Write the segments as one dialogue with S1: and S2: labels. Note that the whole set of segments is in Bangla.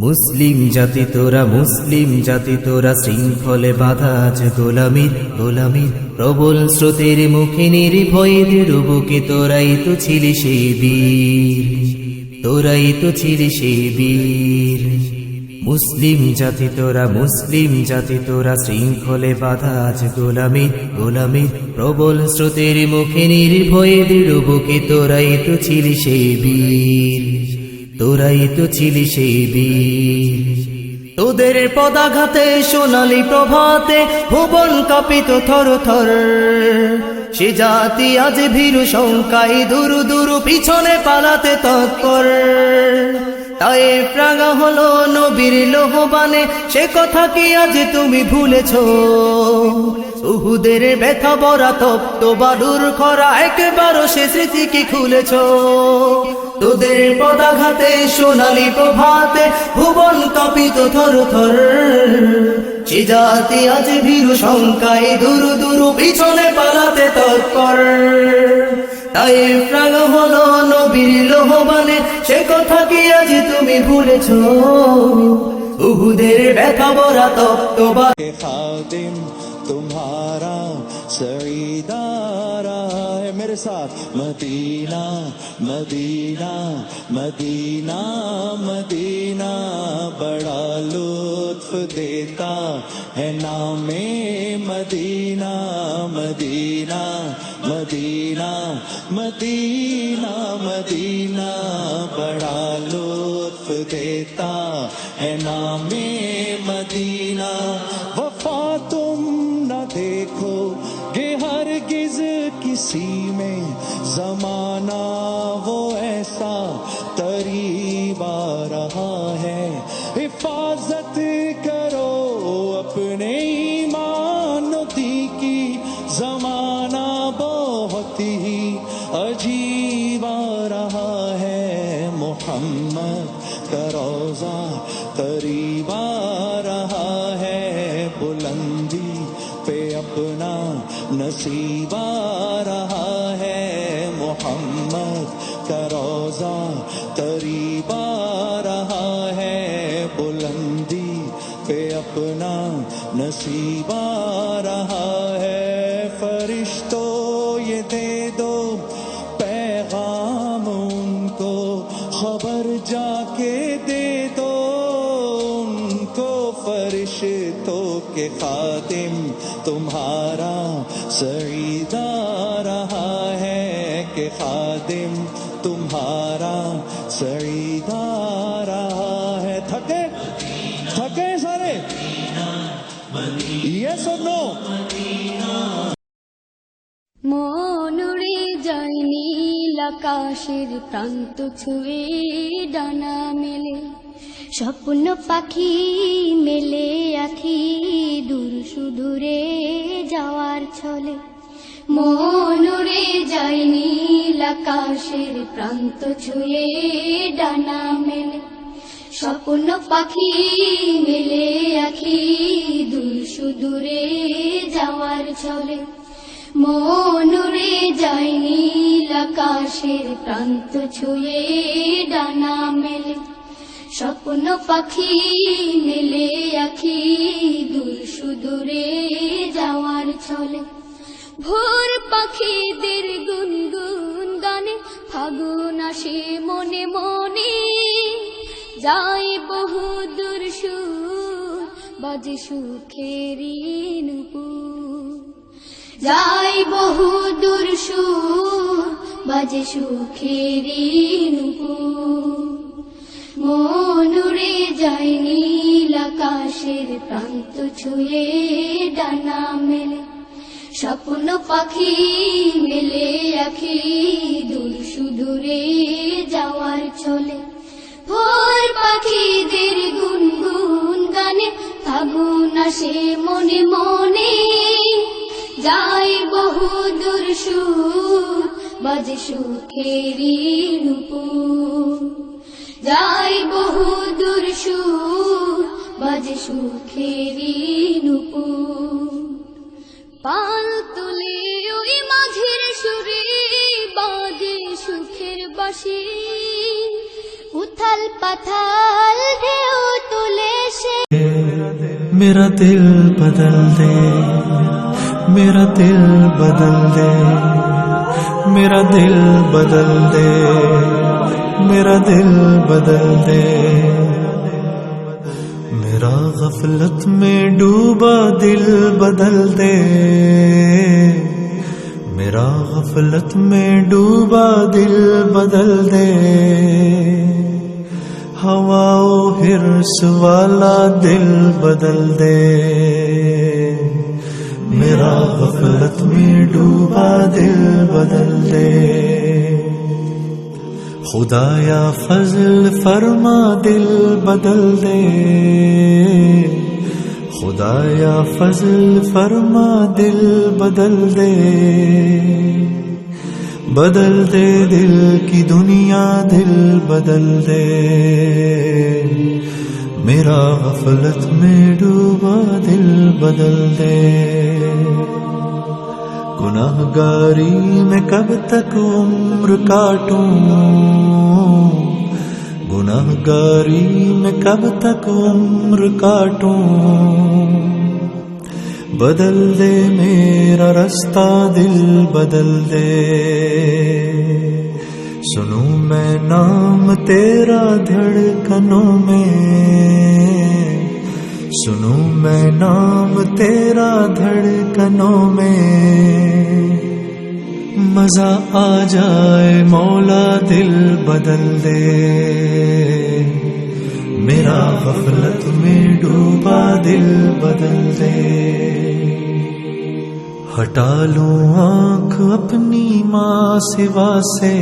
S1: মুসলিম জাতি তোরা, মুসলিম জাতি তোরা, শৃঙ্খলে বাধা আজ গোলামির গোলামির প্রবল স্রোতের মুখে নির্ভয়ে দৃঢ় বুকে তোরাই তো ছিলি সেই বীর। তোরাই তো ছিলি সেই বীর। মুসলিম জাতি তোরা, মুসলিম জাতি তোরা, শৃঙ্খলে বাধা আজ গোলামির গোলামির প্রবল স্রোতের মুখে নির্ভয়ে দৃঢ় বুকে তোরাই তো ছিলি সেই বীর। তোরাই তো ছিলি সেই বীর। তোদের পদাঘাতে, সোনালি প্রভাতে ভুবন কাপিত থর থর। সে জাতি আজ ভীরু শঙ্কায় দুরু দুরু পিছনে পালাতে তৎপর। তাই প্রাগা হলো নবীর লোহবানে, সে কথা কি আজ তুমি ভুলেছ? উহুদের ব্যথা বরা তপ্ত বালুর খরা একবারও সে স্মৃতি খুলেছ। তোদের পদাঘাতে, সোনালি প্রভাতে, ভুবন কাপিত থর থর। সে জাতি আজ ভীরু শঙ্কায় দুরু দুরু পিছনে পালাতে তৎপর। তাই প্রাণ হলো নবীর লোহবানে সে কথা কি আজ তুমি ভুলেছ? উহুদের ব্যথা বরা তপ্ত বা
S2: تمہارا سعیدارا ہے۔ میرے ساتھ مدینہ مدینہ مدینہ مدینہ۔ بڑا لطف دیتا ہے نام مدینہ مدینہ مدینہ مدینہ مدینہ۔ بڑا لطف دیتا ہے نام زمانہ وہ ایسا تری روزہ قریبا رہا ہے، بلندی پہ اپنا نصیبہ رہا ہے۔ فرشتوں، یہ دے دو پیغام، ان کو خبر جا کے دے دو۔ ان کو فرشتوں کے خاتم تمہارا سعیدہ رہا
S3: ہے کہ خادم আকাশের প্রান্ত ছুঁয়ে ডানা মেলে, স্বপ্ন পাখি মেলে আখি দূর সুদূরে যাওয়ার ছলে। মনুরে যায় আকাশের প্রান্ত ছুঁয়ে ডানা মেলে, স্বপ্ন পাখি মেলে আখি দূর সুদূরে যাওয়ার ছলে। মনুরে যায় নীল আকাশের প্রান্ত ছুঁয়ে ডানা মেলে। স্বপ্ন পাখি মেলে আখি, দূর সুদূরে যাওয়ার ছলে। ভোর পাখিদের গুনগুন গানে, ফাগুন আসে মনে মনে। যায় বহু দূর সুর, বাজে সুখেরি নুপুর। যাই বহু দূর সুর, বাজে সুখেরি মনুরে যায় নীল আকাশের প্রান্ত ছুঁয়ে ডানা মেলে। স্বপ্ন পাখি মেলে আখি দূর সুদূরে যাওয়ার চলে ভোর পাখিদের গুনগুন গানে ফাগুন আসে মনে মনে। যাই বহু দূর সুর বাজে সুখেরি নুপুর যাই বহু দূর সুর বাজে সুখেরি নুপুর পাল তুলে ওই মাঝের সুরে, বাজে সুখের বাসি। উথাল পাথাল ঢেউ
S2: میرا دل بدل دے، میرا دل بدل دے، میرا دل بدل دے۔ میرا غفلت میں ڈوبا دل بدل دے۔ میرا غفلت میں ڈوبا دل بدل دے۔ ہوا ہرس والا دل بدل دے۔ میرا غفلت میں ڈوبا دل بدل دے۔ خدا یا فضل فرما دل بدل دے۔ خدا یا فضل فرما دل بدل دے۔ بدل دے دل کی دنیا دل بدل دے۔ میرا غفلت میں ڈوبا دل بدل دے۔ گناہ گاری میں کب تک عمر کاٹوں؟ گناہ گاری میں کب تک عمر کاٹوں؟ بدل دے میرا رستہ دل بدل دے۔ سنوں میں نام تیرا دھڑکنوں میں۔ سنوں میں نام تیرا دھڑکنوں میں۔ مزہ آ جائے مولا دل بدل دے۔ میرا غفلت میں ڈوبا دل بدل دے۔ ہٹا لوں آنکھ اپنی ماں سوا سے۔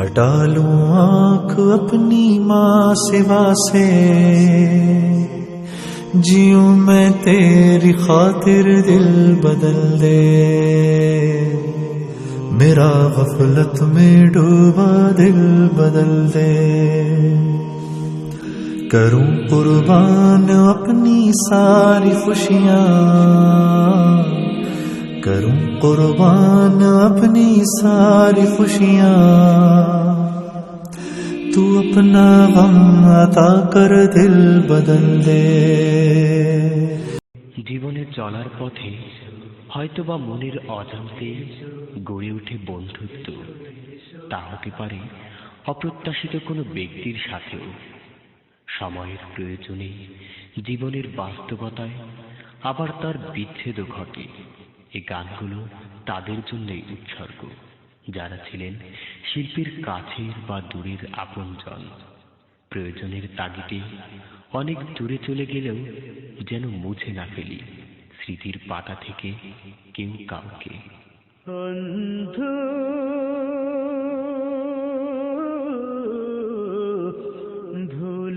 S2: ہٹا لوں آنکھ اپنی ماں سوا سے۔ جیوں میں تیری خاطر دل بدل دے۔ میرا غفلت میں ڈوبا دل بدل دے۔ करूं कुर्बान अपनी सारी खुशियां करूं कुर्बान अपनी सारी खुशियां तू अपना गम अता कर दिल बदल दे
S4: জীবনে চলার পথে হয়তোবা মনের অজান্তে গড়ে ওঠে বন্ধুত্ব তা হতে পারে অপ্রত্যাশিত কোনো ব্যক্তির সাথেও সময়ের প্রয়োজনে জীবনের বাস্তবতায় আবার তার বিচ্ছেদও ঘটে। এই গানগুলো তাদের জন্যই উৎসর্গ। যারা ছিলেন শিল্পীর কাছের বা দূরের আপনজন, প্রয়োজনের তাগিদে অনেক দূরে চলে গেলেও যেন মুছে না ফেলি স্মৃতির পাতা থেকে কেউ কাউকে।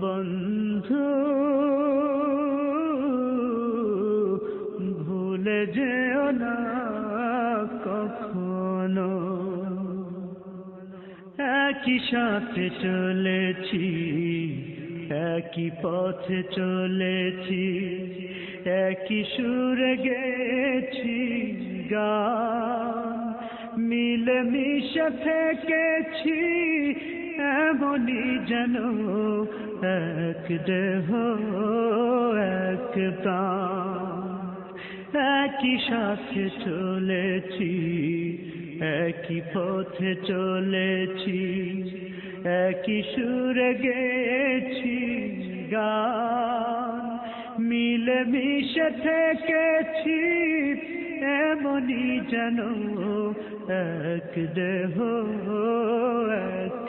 S5: বন্ধু, ভুলে যেও না কখনো। একই সাথে চলেছি, একই পথে চলেছি, একই সুরে গেছি গান মিলে মিশে থেকেছি এমনই যেন এক দেহ, এক একই সাথে চলেছি, একই পথে চলেছি, একই সুরে গেছি গান। মিলে মিশে থেকেছি এমনই যেন এক দেহ এক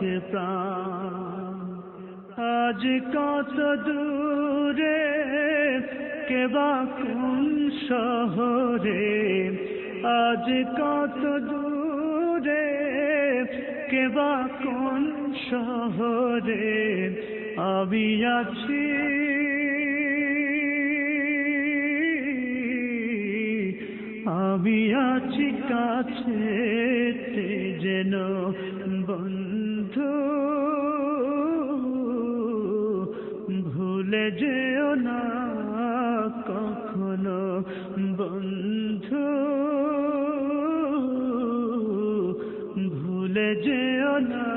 S5: আজ কত দূরে কেবা কোন শহরে আজ কত দূরে কে বা কোন শহরে আমি আছি আমি আছি কাছে যেন বন্ধু। ভুলে যেও না কখনো বন্ধু। ভুলে যেও না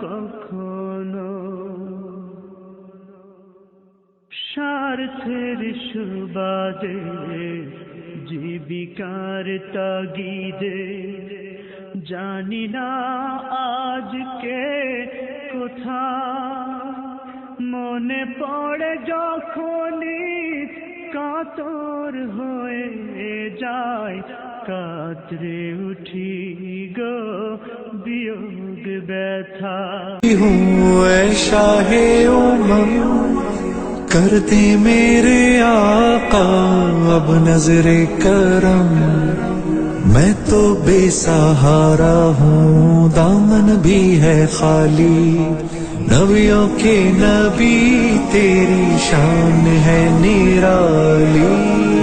S5: কখনো। স্বার্থের সুবাদে جی بیکار تگی دے جانی آج کے کتھا تھا من جو جاخونی کا تور ہوئے
S2: جائے کاترے اٹھی گھا کر دے میرے آ تاب نظر کرم، میں تو بے سہارا ہوں، دامن بھی ہے خالی۔ نبیوں کے نبی، تیری شان ہے نیرالی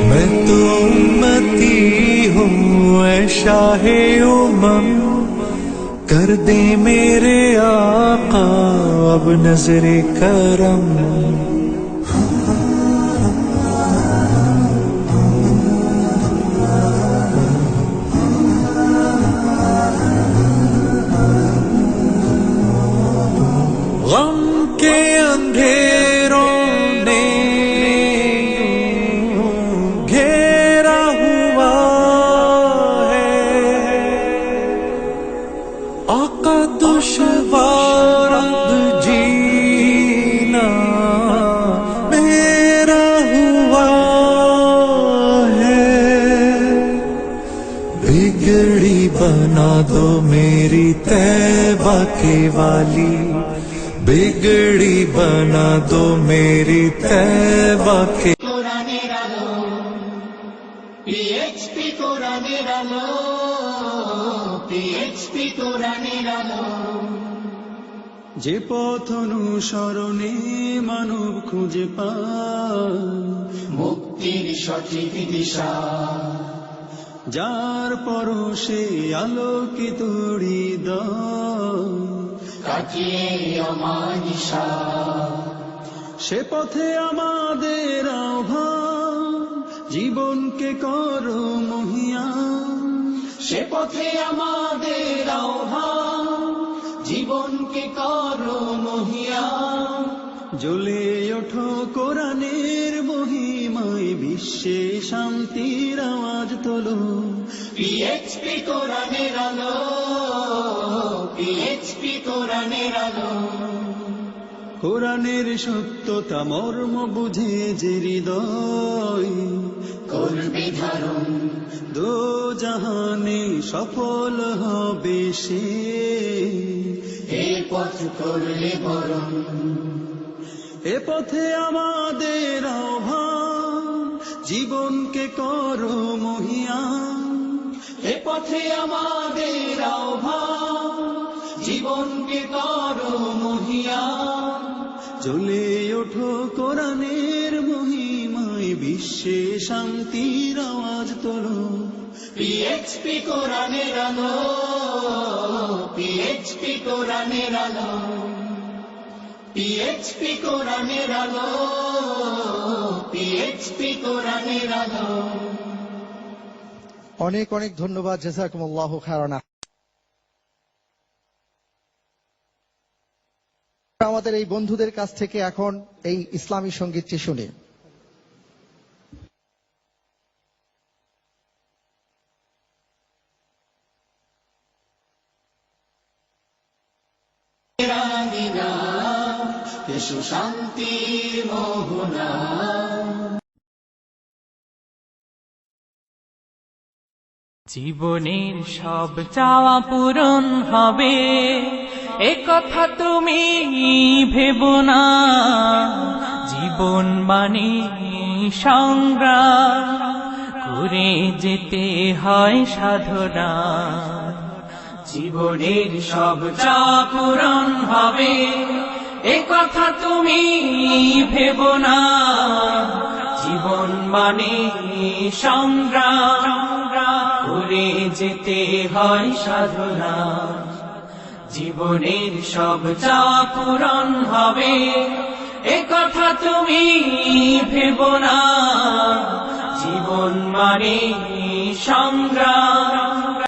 S2: میں تو امتی ہوں، اے شاہ امم۔ کر دے میرے آقا، اب نظر کرم۔ के वाली बिगड़ी बना दो मेरी तैबा के
S6: কোরআনের আলো পিএইচপি কোরআনের আলো পিএইচপি কোরআনের আলো
S5: যে পথ অনুসরণে মানব খুঁজে পায়
S6: মুক্তির সঠিক দিশা
S5: যার পরশে আলোকিত হৃদয় সে পথে আমাদের আহ্বান, জীবনকে করো মহিয়ান
S6: সে পথে আমাদের আহ্বান, জীবনকে করো মহিয়া।
S5: জ্বলে ওঠো কোরআনের মহিমায়, বিশ্বে শান্তির আওয়াজ তোলো।
S6: পিএইচপি কোরআনের আলো পিএইচপি কোরআনের আলো
S5: কোরআনের সত্যতা মর্ম বুঝে যে হৃদয়
S6: করবে ধারণ।
S5: দো জাহানে সফল হবে সে।
S6: এ পথ করলে বরণ।
S5: এ পথে আমাদের আহ্বান জীবনকে করো মহিয়ান।
S6: এ পথে আমাদের জীবনকে করো মহিয়ান
S5: জ্বলে ওঠো কোরআনের মহিমায়, বিশ্বে শান্তির আওয়াজ তোলো।
S6: পিএইচপি কোরআনের আলো পিএইচপি কোরআনের আলো। পিএইচপি কোরআনের আলো পিএইচপি কোরআনের আলো।
S7: অনেক অনেক ধন্যবাদ জেসাকুমুল্লাহ খারানা আমাদের এই বন্ধুদের কাছ থেকে এখন এই ইসলামী সঙ্গীতটি শুনি।
S6: শান্তির মোহনা
S8: জীবনের সব চাওয়া পূরণ হবে। এ কথা তুমি ভেবো না। জীবন মানে সংগ্রাম। করে যেতে হয় সাধনা। জীবনের সব চা পূরণ হবে। এ কথা তুমি ভেব না। জীবন মানে সংগ্রাম। করে যেতে হয় সাধনা। জীবনের সব চা পূরণ হবে, এ কথা তুমি ভেব না। জীবন মানে সংগ্রাম